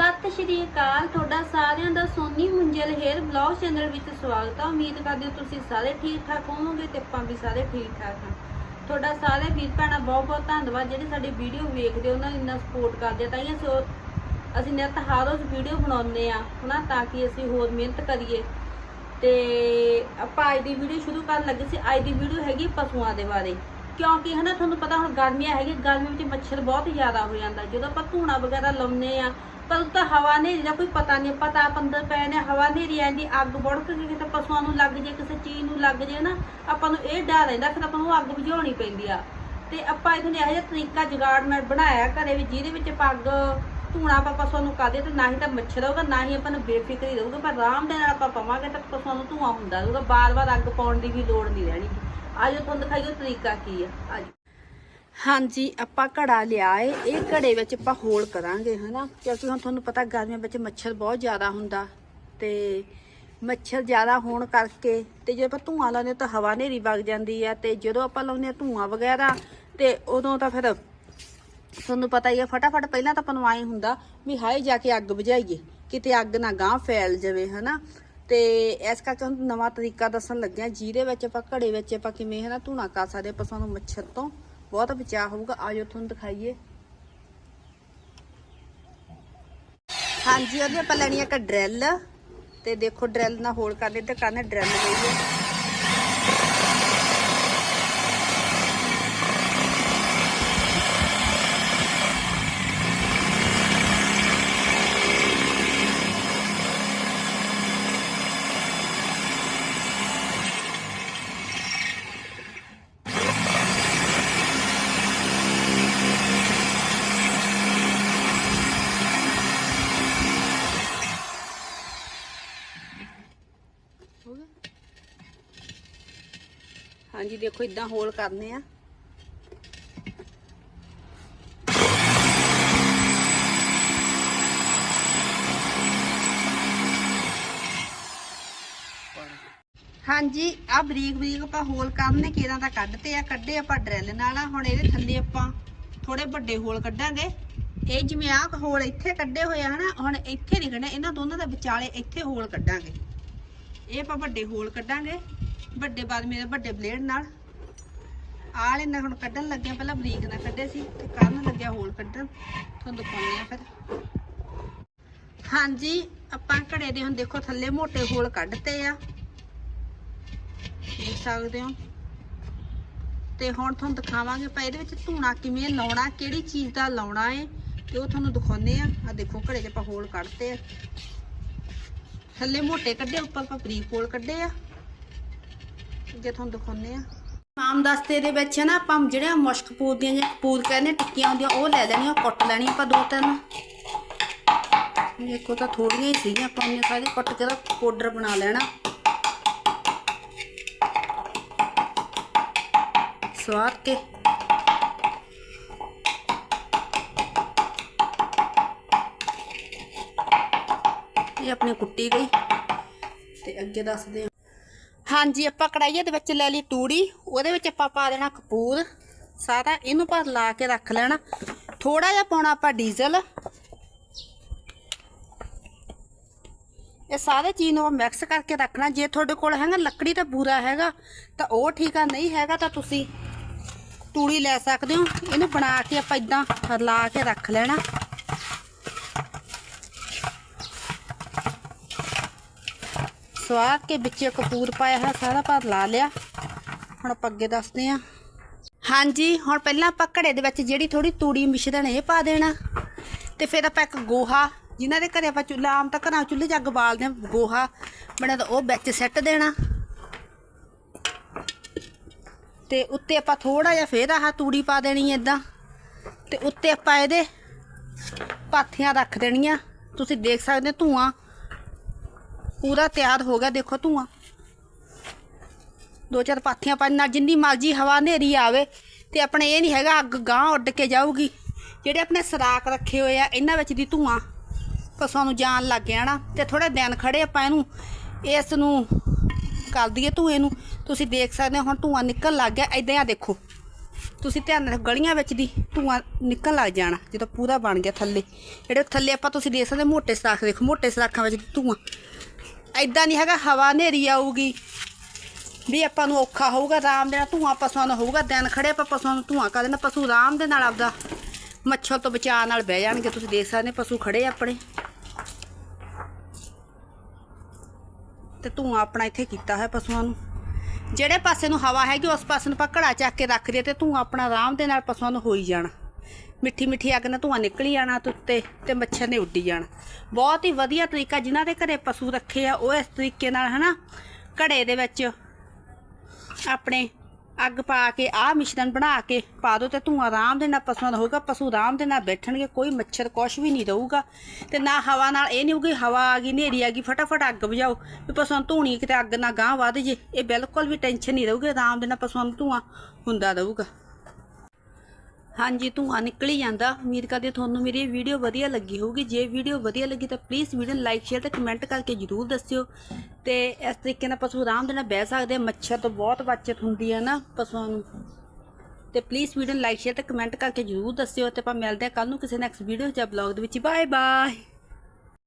ਸਤਿ ਸ਼੍ਰੀ ਅਕਾਲ, ਤੁਹਾਡਾ ਸਾਰਿਆਂ ਦਾ Soni Munjal hair blog channel ਵਿੱਚ ਸਵਾਗਤ ਹੈ ਉਮੀਦ ਕਰਦੇ ਹਾਂ ਤੁਸੀਂ ਸਾਰੇ ਠੀਕ ਠਾਕ ਹੋਵੋਗੇ ਤੇ ਆਪਾਂ ਵੀ ਸਾਰੇ ਠੀਕ ਠਾਕ ਹਾਂ ਤੁਹਾਡਾ ਸਾਰੇ ਵੀਰ ਭੈਣਾਂ ਬਹੁਤ ਬਹੁਤ ਧੰਨਵਾਦ, ਜਿਹੜੇ ਸਾਡੀ ਵੀਡੀਓ ਵੇਖਦੇ ਉਹਨਾਂ ਨੂੰ ਇੰਨਾ ਸਪੋਰਟ ਕਰਦੇ ਤਾਂ ਹੀ ਅਸੀਂ ਅਸੀਂ ਨਿਤ ਹਰ ਰੋਜ਼ ਵੀਡੀਓ ਬਣਾਉਂਦੇ ਆ, ਹਨਾ, ਤਾਂ ਕਿ ਅਸੀਂ ਹੋਰ ਮਿਹਨਤ ਕਰੀਏ। ਤੇ ਆਪਾਂ ਅੱਜ ਦੀ ਵੀਡੀਓ ਸ਼ੁਰੂ ਕਰਨ ਲੱਗੇ ਸੀ। ਅੱਜ ਦੀ ਵੀਡੀਓ ਹੈਗੀ ਪਸ਼ੂਆਂ ਦੇ ਬਾਰੇ। ਕਿਉਂਕਿ, ਹਨਾ, ਤੁਹਾਨੂੰ ਪਤਾ ਹੁਣ ਗਰਮੀਆਂ ਹੈਗੀ ਗਰਮੀ ਵਿੱਚ ਮੱਛਰ ਬਹੁਤ ਜ਼ਿਆਦਾ ਹੋ ਜਾਂਦਾ। ਜਦੋਂ ਆਪਾਂ ਧੂਣਾ ਵਗੈਰਾ ਲਾਉਂਦੇ ਆ ਪਰ ਤਾਂ ਹਵਾ ਹਨੇਰੀ ਦਾ ਕੋਈ ਪਤਾ ਨਹੀਂ ਪਤਾ ਆਪ ਅੰਦਰ ਪਏ ਨੇ, ਹਵਾ ਹਨੇਰੀ ਆਂਦੀ ਅੱਗ ਬੜਕ ਕੇ ਕਿਤੇ ਪਸ਼ੂਆਂ ਨੂੰ ਲੱਗ ਜੇ, ਕਿਸੇ ਚੀਜ਼ ਨੂੰ ਲੱਗ ਜੇ ਨਾ, ਆਪਾਂ ਨੂੰ ਇਹ ਡਰ ਰਹਿੰਦਾ, ਫਿਰ ਆਪਾਂ ਨੂੰ ਅੱਗ ਬੁਝਾਉਣੀ ਪੈਂਦੀ ਆ। ਤੇ ਆਪਾਂ ਇਹਨੂੰ ਇਹੋ ਜਿਹਾ ਤਰੀਕਾ ਜੁਗਾੜ ਮੈਂ ਬਣਾਇਆ ਘਰੇ ਵੀ, ਜਿਹਦੇ ਵਿੱਚ ਪੱਗ ਧੂਣਾ ਆਪਾਂ ਪਸ਼ੂਆਂ ਨੂੰ ਕਰਦੇ ਤੇ, ਨਾ ਹੀ ਤਾਂ ਮੱਛਰ ਹੋਊਗਾ ਨਾ ਹੀ ਆਪਾਂ ਨੂੰ ਬੇਫਿਕਰੀ ਰਹੂਗਾ, ਪਰ ਆਰਾਮ ਦੇ ਨਾਲ ਆਪਾਂ ਪਵਾਂਗੇ ਤਾਂ ਪਸ਼ੂਆਂ ਨੂੰ ਧੂਆਂ ਹੁੰਦਾ ਰਹੂਗਾ, ਬਾਰ-ਬਾਰ ਅੱਗ ਪਾਉਣ ਦੀ ਵੀ ਲੋੜ ਨਹੀਂ ਰਹਿਣੀ। ਅੱਜ ਤੁਹਾਨੂੰ ਦਿਖਾਈਓ ਤਰੀਕਾ ਕੀ ਆ। ਅੱਜ ਹਾਂਜੀ, ਆਪਾਂ ਘੜਾ ਲਿਆ ਏ ਇਹ ਘੜੇ ਵਿੱਚ ਆਪਾਂ ਹੋਲ ਕਰਾਂਗੇ, ਹਨਾ? ਕਿਉਂਕਿ ਹੁਣ ਤੁਹਾਨੂੰ ਪਤਾ ਗਰਮੀਆਂ ਵਿੱਚ ਮੱਛਰ ਬਹੁਤ ਜ਼ਿਆਦਾ ਹੁੰਦਾ ਤੇ ਮੱਛਰ ਜ਼ਿਆਦਾ ਹੋਣ ਕਰਕੇ ਤੇ ਜੇ ਆਪਾਂ ਧੂਆਂ ਲਾਉਂਦੇ ਤਾਂ ਹਵਾ ਹਨੇਰੀ ਵਗ ਜਾਂਦੀ ਆ ਤੇ ਜਦੋਂ ਆਪਾਂ ਲਾਉਂਦੇ ਹਾਂ ਧੂਆਂ ਵਗੈਰਾ ਤੇ ਉਦੋਂ ਤਾਂ ਫਿਰ ਤੁਹਾਨੂੰ ਪਤਾ ਹੀ ਆ ਫਟਾਫਟ ਪਹਿਲਾਂ ਤਾਂ ਆਪਾਂ ਨੂੰ ਆਏ ਹੁੰਦਾ ਵੀ ਹਾਏ, ਜਾ ਕੇ ਅੱਗ ਬੁਝਾਈਏ, ਕਿਤੇ ਅੱਗ ਨਾ ਗਾਂ ਫੈਲ ਜਾਵੇ, ਹਨਾ? ਤੇ ਇਸ ਕਰਕੇ ਹੁਣ ਨਵਾਂ ਤਰੀਕਾ ਦੱਸਣ ਲੱਗਿਆ, ਜਿਹਦੇ ਵਿੱਚ ਆਪਾਂ ਘੜੇ ਵਿੱਚ ਆਪਾਂ ਕਿਵੇਂ, ਹਨਾ ਧੂਣਾ ਕਰ ਸਕਦੇ ਆਪਾਂ ਸਾਨੂੰ ਮੱਛਰ ਤੋਂ। ਬਹੁਤ ਬਚਾਅ ਹੋਊਗਾ। ਆਜੋ ਤੁਹਾਨੂੰ ਦਿਖਾਈਏ। ਹਾਂਜੀ ਉਹਦੇ ਆਪਾਂ ਲੈਣੀ ਆ ਇੱਕ ਡਰਿਲ, ਤੇ ਦੇਖੋ ਡਰੈਲ ਨਾਲ ਹੋਲ ਕਰਨੇ ਤੇ ਕਰਨੇ ਡਰਿਲ ਲਈ ਹੈ। ਹਾਂਜੀ, ਦੇਖੋ ਇਦਾਂ ਹੋਲ ਕਰਨੇ ਆ। ਹਾਂਜੀ, ਆ ਬਰੀਕ ਬਰੀਕ ਆਪਾਂ ਹੋਲ ਕਰਨੇ ਕਿਹਨਾਂ ਦਾ ਕੱਢਤੇ ਆ, ਕੱਢੇ ਆਪਾਂ ਡਰਿਲ ਨਾਲ ਆ, ਹੁਣ ਇਹਦੇ ਥੱਲੇ ਆਪਾਂ ਥੋੜੇ ਵੱਡੇ ਹੋਲ ਕੱਢਾਂਗੇ। ਇਹ ਜਿਵੇਂ ਆਹ ਹੋਲ ਇੱਥੇ ਕੱਢੇ ਹੋਏ ਆ ਹਨਾ, ਹੁਣ ਇੱਥੇ ਨਹੀਂ ਕੱਢਣਾ, ਇਹਨਾਂ ਦੋਨਾਂ ਦੇ ਵਿਚਾਲੇ ਇੱਥੇ ਹੋਲ ਕੱਢਾਂਗੇ। ਇਹ ਆਪਾਂ ਵੱਡੇ ਹੋਲ ਕੱਢਾਂਗੇ, ਵੱਡੇ ਬਾਅਦ ਮੇਰੇ ਵੱਡੇ ਬਲੇਡ ਨਾਲ। ਆਲੇ ਨਾਲ ਹੁਣ ਕੱਢਣ ਲੱਗਿਆ ਪਹਿਲਾਂ ਬਰੀਕ ਨਾਲ ਕੱਢੇ ਸੀ, ਤੇ ਕਰਨ ਲੱਗਿਆ ਹੋਲ ਕੱਢਣ। ਤੁਹਾਨੂੰ ਦਿਖਾਉਂਦੇ ਆ ਫਿਰ। ਹਾਂਜੀ, ਆਪਾਂ ਘੜੇ ਦੇ ਹੁਣ ਦੇਖੋ ਥੱਲੇ ਮੋਟੇ ਹੋਲ ਕੱਢਤੇ ਆ। ਦੇਖ ਸਕਦੇ ਹੋ। ਤੇ ਹੁਣ ਤੁਹਾਨੂੰ ਦਿਖਾਵਾਂਗੇ ਆਪਾਂ ਇਹਦੇ ਵਿੱਚ ਧੂਣਾ ਕਿਵੇਂ ਲਾਉਣਾ, ਕਿਹੜੀ ਚੀਜ਼ ਦਾ ਲਾਉਣਾ ਏ, ਤੇ ਉਹ ਤੁਹਾਨੂੰ ਦਿਖਾਉਂਦੇ ਆ। ਆ ਦੇਖੋ ਘੜੇ ਦੇ ਆਪਾਂ ਹੋਲ ਕੱਢਤੇ ਆ। ਥੱਲੇ ਮੋਟੇ ਕੱਢੇ, ਉੱਪਰ ਆਪਾਂ ਬਰੀਕ ਹੋਲ ਕੱਢੇ ਆ। ਜੇ ਤੁਹਾਨੂੰ ਦਿਖਾਉਂਦੇ ਆ। ਮਾਮ ਦਸਤੇ ਦੇ ਵਿੱਚ ਨਾ, ਆਪਾਂ ਜਿਹੜੀਆਂ ਮੁਸ਼ਕ ਪੂਰ ਦੀਆਂ ਜਾਂ ਪੂਰ ਕਹਿੰਦੇ ਟਿੱਕੀਆਂ ਹੁੰਦੀਆਂ, ਉਹ ਲੈ ਲੈਣੀਆਂ, ਉਹ ਕੁੱਟ ਲੈਣੀਆਂ ਆਪਾਂ ਦੋ ਤਿੰਨ। ਦੇਖੋ ਤਾਂ ਥੋੜੀਆਂ ਹੀ ਸੀਗੀਆਂ, ਆਪਾਂ ਉਹਨੇ ਸਾਰੇ ਕੁੱਟ ਕੇ ਦਾ ਪਾਊਡਰ ਬਣਾ ਲੈਣਾ। ਸਵਾਰ ਕੇ। ਇਹ ਆਪਣੀ ਕੁੱਟੀ ਗਈ। ਤੇ ਅੱਗੇ ਦੱਸਦੇ ਹਾਂ। ਹਾਂਜੀ, ਆਪਾਂ ਕੜਾਈਏ ਦੇ ਵਿੱਚ ਲੈ ਲਈ ਤੂੜੀ। ਉਹਦੇ ਵਿੱਚ ਆਪਾਂ ਪਾ ਦੇਣਾ ਕਪੂਰ। ਸਾਰਾ ਇਹਨੂੰ ਪਰ ਲਾ ਕੇ ਰੱਖ ਲੈਣਾ। ਥੋੜਾ ਜਿਹਾ ਪਾਉਣਾ ਆਪਾਂ ਡੀਜ਼ਲ। ਇਹ ਸਾਰੇ ਚੀਜ਼ ਨੂੰ ਮਿਕਸ ਕਰਕੇ ਰੱਖਣਾ। ਜੇ ਤੁਹਾਡੇ ਕੋਲ ਹੈਗਾ, ਲੱਕੜੀ ਤਾਂ ਬੂਰਾ ਹੈਗਾ, ਤਾਂ ਉਹ ਠੀਕ ਆ। ਨਹੀਂ ਹੈਗਾ, ਤਾਂ ਤੁਸੀਂ ਤੂੜੀ ਲੈ ਸਕਦੇ ਹੋ। ਇਹਨੂੰ ਬਣਾ ਕੇ ਆਪਾਂ ਇਦਾਂ ਲਾ ਕੇ ਰੱਖ ਲੈਣਾ। ਸਵਾਰ ਕੇ ਵਿੱਚ ਕਪੂਰ ਪਾਇਆ ਹੈ ਸਾਰਾ ਪਰ ਲਾ ਲਿਆ। ਹੁਣ ਆਪਾਂ ਅੱਗੇ ਦੱਸਦੇ ਹਾਂ। ਹਾਂਜੀ, ਹੁਣ ਪਹਿਲਾਂ ਆਪਾਂ ਘੜੇ ਦੇ ਵਿੱਚ ਜਿਹੜੀ ਥੋੜੀ ਤੂੜੀ ਮਿਸ਼ਰਣ ਇਹ ਪਾ ਦੇਣਾ। ਤੇ ਫਿਰ ਆਪਾਂ ਇੱਕ ਗੋਹਾ, ਜਿਨ੍ਹਾਂ ਦੇ ਘਰੇ ਆਪਾਂ ਚੁੱਲ੍ਹਾ, ਆਮ ਤਾਂ ਘਰਾਂ ਚੁੱਲ੍ਹੇ 'ਚ ਅੱਗ ਬਾਲਦੇ ਆ ਗੋਹਾ ਬਣਿਆ ਤਾਂ ਉਹ ਵਿੱਚ ਸਿੱਟ ਦੇਣਾ। ਤੇ ਉੱਤੇ ਆਪਾਂ ਥੋੜਾ ਜਿਹਾ ਫੇਰ ਆਹ ਤੂੜੀ ਪਾ ਦੇਣੀ ਏਦਾਂ ਤੇ ਉੱਤੇ ਆਪਾਂ ਇਹਦੇ ਪਾਥੀਆਂ ਰੱਖ ਦੇਣੀਆਂ। ਤੁਸੀਂ ਦੇਖ ਸਕਦੇ ਹੋ ਧੂਆਂ ਪੂਰਾ ਤਿਆਰ ਹੋ ਗਿਆ, ਦੇਖੋ ਧੂਆਂ। ਦੋ ਚਾਰ ਪਾਥੀਆਂ ਪਾਣ ਨਾਲ ਜਿੰਨੀ ਮਰਜ਼ੀ ਹਵਾ ਹਨੇਰੀ ਆਵੇ ਤੇ ਆਪਣੇ ਇਹ ਨਹੀਂ ਹੈਗਾ, ਅੱਗ ਗਾਂ ਉੱਡ ਕੇ ਜਾਊਗੀ। ਜਿਹੜੇ ਆਪਣੇ ਸਰਾਖ ਰੱਖੇ ਹੋਏ ਆ, ਇਹਨਾਂ ਵਿੱਚ ਦੀ ਧੂਆਂ ਪਸ਼ੂਆਂ ਨੂੰ ਜਾਣ ਲੱਗ ਗਿਆ ਨਾ, ਤੇ ਥੋੜੇ ਦਿਨ ਖੜੇ ਆਪਾਂ ਇਹਨੂੰ, ਇਸ ਨੂੰ ਕਰ ਦਈਏ ਧੂਏ ਨੂੰ। ਤੁਸੀਂ ਦੇਖ ਸਕਦੇ ਹੋ, ਹੁਣ ਧੂਆਂ ਨਿਕਲ ਲੱਗ ਗਿਆ, ਇਦਾਂ ਆ ਦੇਖੋ। ਤੁਸੀਂ ਧਿਆਨ ਰੱਖੋ ਗਲੀਆਂ ਵਿੱਚ ਦੀ ਧੂਆਂ ਨਿਕਲ ਲੱਗ ਜਾਣਾ, ਜਦੋਂ ਪੂਰਾ ਬਣ ਗਿਆ ਥੱਲੇ। ਜਿਹੜੇ ਥੱਲੇ ਆਪਾਂ ਤੁਸੀਂ ਦੇਖ ਸਕਦੇ ਮੋਟੇ ਸਰਾਖ, ਦੇਖੋ ਮੋਟੇ ਸਰਾਖਾਂ ਵਿੱਚ ਧੂਆਂ। ਐਦਾਂ ਨਹੀਂ ਹੈਗਾ, ਹਵਾ ਹਨੇਰੀ ਆਊਗੀ। ਵੀ ਆਪਾਂ ਨੂੰ ਔਖਾ ਹੋਊਗਾ, ਆਰਾਮ ਦੇ ਨਾਲ ਧੂਆਂ ਪਸ਼ੂਆਂ ਨੂੰ ਹੋਊਗਾ, ਦਿਨ ਖੜੇ ਆਪਾਂ ਪਸ਼ੂਆਂ ਨੂੰ ਧੂਆਂ ਕਰ ਦੇਣਾ ਪਸ਼ੂ ਆਰਾਮ ਦੇ ਨਾਲ ਆਪਦਾ ਮੱਛਰ ਤੋਂ ਬਚਾਅ ਨਾਲ ਬਹਿ ਜਾਣਗੇ। ਤੁਸੀਂ ਦੇਖ ਸਕਦੇ ਪਸ਼ੂ ਖੜੇ ਆਪਣੇ। ਤੇ ਧੂਆਂ ਆਪਣਾ ਇੱਥੇ ਕੀਤਾ ਹੈ ਪਸ਼ੂਆਂ ਨੂੰ। ਜਿਹੜੇ ਪਾਸੇ ਨੂੰ ਹਵਾ ਹੈਗੀ, ਉਸ ਪਾਸੇ ਨੂੰ ਆਪਾਂ ਘੜਾ ਚੱਕ ਕੇ ਰੱਖ ਦਈਏ ਤੇ ਧੂਆਂ ਆਪਣਾ ਆਰਾਮ ਦੇ ਨਾਲ ਪਸ਼ੂਆਂ ਨੂੰ ਹੋਈ ਜਾਣਾ। ਮਿੱਠੀ ਮਿੱਠੀ ਅੱਗ ਨਾਲ ਧੂਆਂ ਨਿਕਲੀ ਜਾਣਾ ਤੇ ਉੱਤੇ ਤੇ ਮੱਛਰ ਨੇ ਉੱਡੀ ਜਾਣਾ। ਬਹੁਤ ਹੀ ਵਧੀਆ ਤਰੀਕਾ ਜਿਨ੍ਹਾਂ ਦੇ ਘਰੇ ਪਸ਼ੂ ਰੱਖੇ ਆ, ਉਹ ਇਸ ਤਰੀਕੇ ਨਾਲ ਹਨਾ, ਘੜੇ ਦੇ ਵਿੱਚ ਆਪਣੇ ਅੱਗ ਪਾ ਕੇ, ਆਹ ਮਿਸ਼ਰਣ ਬਣਾ ਕੇ ਪਾ ਦੋ ਤੇ ਧੂਆਂ ਆਰਾਮ ਦੇ ਨਾਲ ਪਸ਼ੂਆਂ ਦਾ ਹੋਊਗਾ, ਪਸ਼ੂ ਆਰਾਮ ਦੇ ਨਾਲ ਬੈਠਣਗੇ, ਕੋਈ ਮੱਛਰ ਕੁਛ ਵੀ ਨਹੀਂ ਰਹੂਗਾ ਤੇ ਨਾ ਹਵਾ ਨਾਲ ਇਹ ਨਹੀਂ ਹੋਊਗੀ, ਹਵਾ ਆ ਗਈ, ਹਨੇਰੀ ਆ ਗਈ, ਫਟਾਫਟ ਅੱਗ ਬੁਝਾਓ ਵੀ ਪਸ਼ੂਆਂ ਧੂਣੀ ਕਿਤੇ ਅੱਗ ਨਾ ਗਾਂ ਵੱਧ ਜੇ, ਇਹ ਬਿਲਕੁਲ ਵੀ ਟੈਨਸ਼ਨ ਨਹੀਂ ਰਹੂਗੀ, ਆਰਾਮ ਦੇ ਨਾਲ ਪਸ਼ੂਆਂ ਨੂੰ ਧੂਆਂ ਹੁੰਦਾ ਰਹੂਗਾ। ਹਾਂਜੀ, ਧੂਆਂ ਨਿਕਲੀ ਜਾਂਦਾ। ਉਮੀਦ ਕਰਦੇ ਹਾਂ ਤੁਹਾਨੂੰ ਮੇਰੀ ਇਹ ਵੀਡੀਓ ਵਧੀਆ ਲੱਗੀ ਹੋਊਗੀ। ਜੇ ਵੀਡੀਓ ਵਧੀਆ ਲੱਗੀ ਤਾਂ ਪਲੀਜ਼ ਵੀਡੀਓ ਨੂੰ ਲਾਈਕ ਸ਼ੇਅਰ ਤੇ ਕਮੈਂਟ ਕਰਕੇ ਜਰੂਰ ਦੱਸਿਓ। ਤੇ ਇਸ ਤਰੀਕੇ ਨਾਲ ਪਸ਼ੂ ਆਰਾਮ ਦੇ ਨਾਲ ਬਹਿ ਸਕਦੇ ਆ। ਮੱਛਰ ਤੋਂ ਬਹੁਤ ਬਚਤ ਹੁੰਦੀ ਹੈ ਨਾ ਪਸ਼ੂਆਂ ਨੂੰ। ਤੇ ਪਲੀਜ਼ ਵੀਡੀਓ ਨੂੰ ਲਾਈਕ ਸ਼ੇਅਰ ਤੇ ਕਮੈਂਟ ਕਰਕੇ ਜਰੂਰ ਦੱਸਿਓ। ਤੇ ਆਪਾਂ ਮਿਲਦੇ ਹਾਂ ਕੱਲ ਨੂੰ ਕਿਸੇ ਨੈਕਸਟ ਵੀਡੀਓ ਜਾਂ ਬਲੌਗ ਦੇ ਵਿੱਚ। Bye bye